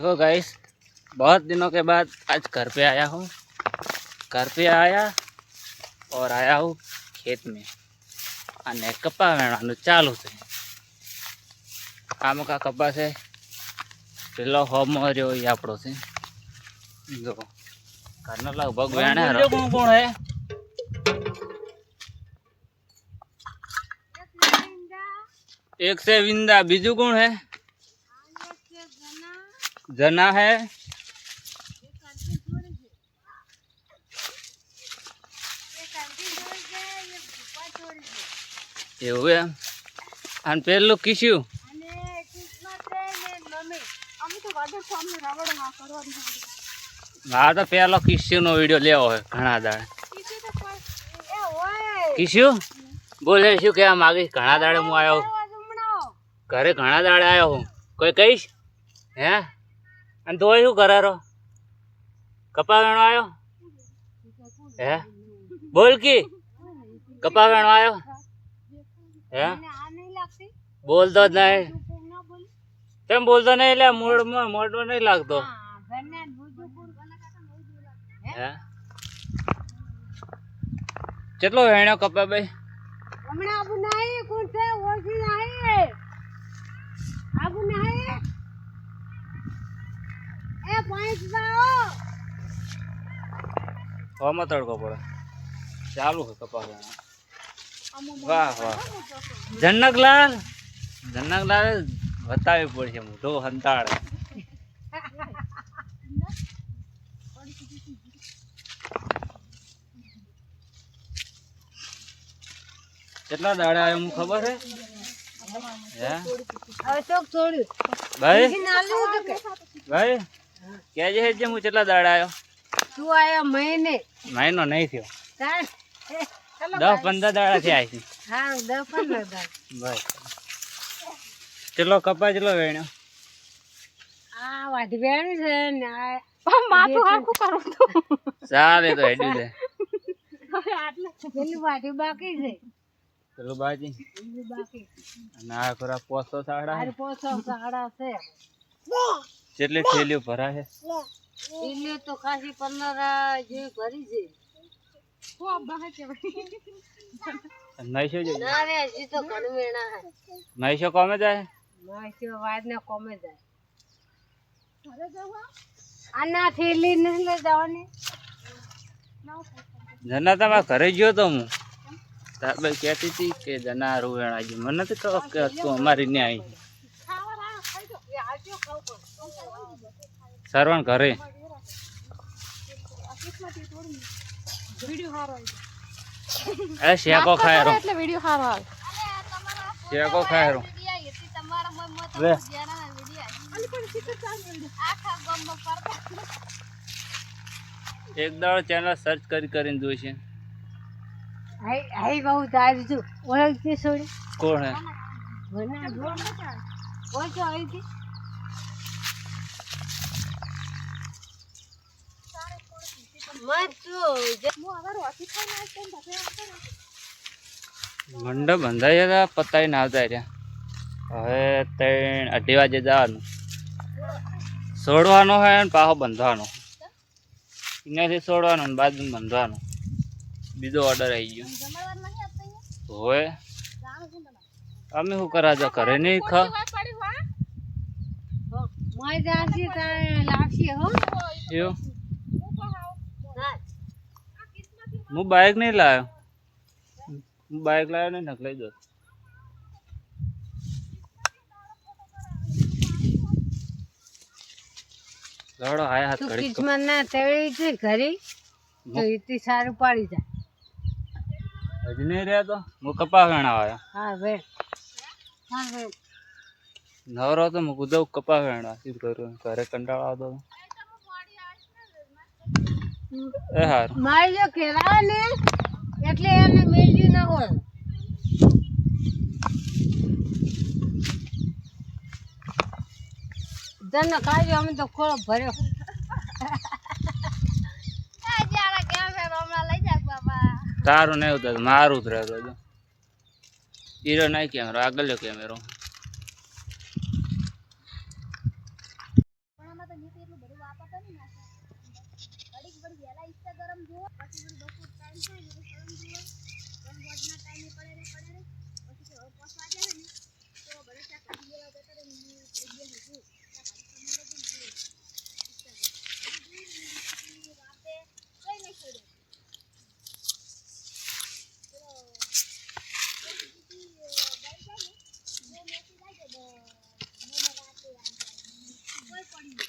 देखो गाइस बहुत दिनों के बाद आज घर पे आया हूँ घर पे आया और आया हूँ ખેત में અને કપા વેણવાનું ચાલુ છે આમ કા કપા છે પેલો હોમો રહ્યો એ આપણો છે જો ઘરનો લગભગ વેણે કોણ કોણ હે એક છે વિંદા બીજું કોણ હે जना है એવું એમ અને પેલું કીશું હા તો પેલો કિસ્યુ નો વિડીયો લેવો હોય ઘણા દાડે કિસ્યુ બોલે શું કહેવા માંગીશ ઘણા દાડે હું આવ્યો ઘરે ઘણા દાડે આવ્યો હું કોઈ કહીશ હે અને તો શું કરારો કપા વેણો આવ્યો હે? બોલ કી? કપા વેણો આવ્યો હે? બોલતો જ નહીં. તેમ બોલતો નહીં એટલે મૂળમાં મોટો નહીં લાગતો. હે? કેટલો વેણ્યો કપા ભાઈ? હમણાં આબુ નહીં, કોણ છે? ઓળખી નાહી. આબુ નાહી? હવામાં તડકો પડે. ચાલુ છે કપાસ વાહ વાહ. જનકલાલ જનકલાલ વતાવી પડશે મોટો હંતાળ. કેટલા દાડે આવ્યો હું ખબર હે હે? હવે ચોક છોડ્યું. ભાઈ? ભાઈ? કેજે હે જે હું કેટલા દાડા આવ્યો તું આયો મહિને. મહિનો નહીં થયો. દસ પંદર દાડા થયા છે. હા દસ પંદર દાડા. બસ. ચલો કપા ચલો વેણ્યો? આ વાઢી બેણી છે ને આ માથું આખું કરું તો. ચાલે તો હેડ્યું છે. પેલી વાઢી બાકી છે. પેલું બાજી બાકી. અને આ ખોરા સાડા પોસો સાડા છે. કેટલી થેલીઓ ભરાય છે. એટલે તો ખાસી પંદર જેવી ભરી છે. નૈશો જો ના રે હજી તો ઘણું વેણા હે. નૈશો કોમે જાય? વાદ ને કોમે જાય. આના થેલી ને લઈ જવાની. જના તમારા ઘરે ગયો તો હું. તારબાઈ કહેતી હતી કે જના રૂવેણ આવી મને તો કે તું અમારી ને આવી સરવણ ઘરે. એ શેકો ખાય રો શેકો ખાય લે એક દાડો ચેનલ સર્ચ કરી કરીને જોઈશે હાઈ હાઈ બહુ તારી છું. ઓળખતી છોડી કોણ હે? મને જો ઓળખો મંડપ બંધાઈ હતા પતાઈ ના આવતા રહ્યા. હવે ત્રણ અઢી વાગે જવાનું. છોડવાનો હોય ને પાછો બંધવાનો. અહીંયાથી છોડવાનો ને બાજુ બંધવાનો. બીજો ઓર્ડર આવી ગયો. હોય. અમે શું કરા જો ઘરે નહીં ખા મોય જાણતી તારે લાગશે હો. એવું ના હું બાઇક નહીં લાવ્યો. હું બાઇક લાવ્યો નહીં નકલાઈ દો લડો આયા હાથ ઘડી કિસ્મત ના તેડી છે ઘરી તો ઈથી સારું પાડી જાય. હજી નહીં રહ્યા તો હું કપા વેણા આવ્યો. હા નવરો તો કપા વેણવા. ઘરે કંટાળો આવતો. એ હારું. મારી જો ખેલાવે ને એટલે એને મેળવી ના હોય. તને ખાજો અમે તો ખોળો ભર્યો. તારું નહીં ઉતરતું મારું જ રહેતો હીરો નહીં કેમેરો આગળ કેમેરો તો નહીં નાખે ઘડીક ઘડી વહેલા ઇન્સ્ટાગ્રામ જુઓ પછી વળી બપોર ટાઈમ થાય ને એટલે ફોન જુઓ ત્રણ વાગના ટાઈમે પડે ને પડે ને પછી તો હવે પાંચ વાગે ને તો બધા ચા કાઢી લેવા જતા રહે ને હું ઘડી બેસી જઉં ચા કાઢી તમારે પણ જુઓ ઇન્સ્ટાગ્રામ રાતે કઈ નહીં છોડે પેલો કોઈ પડી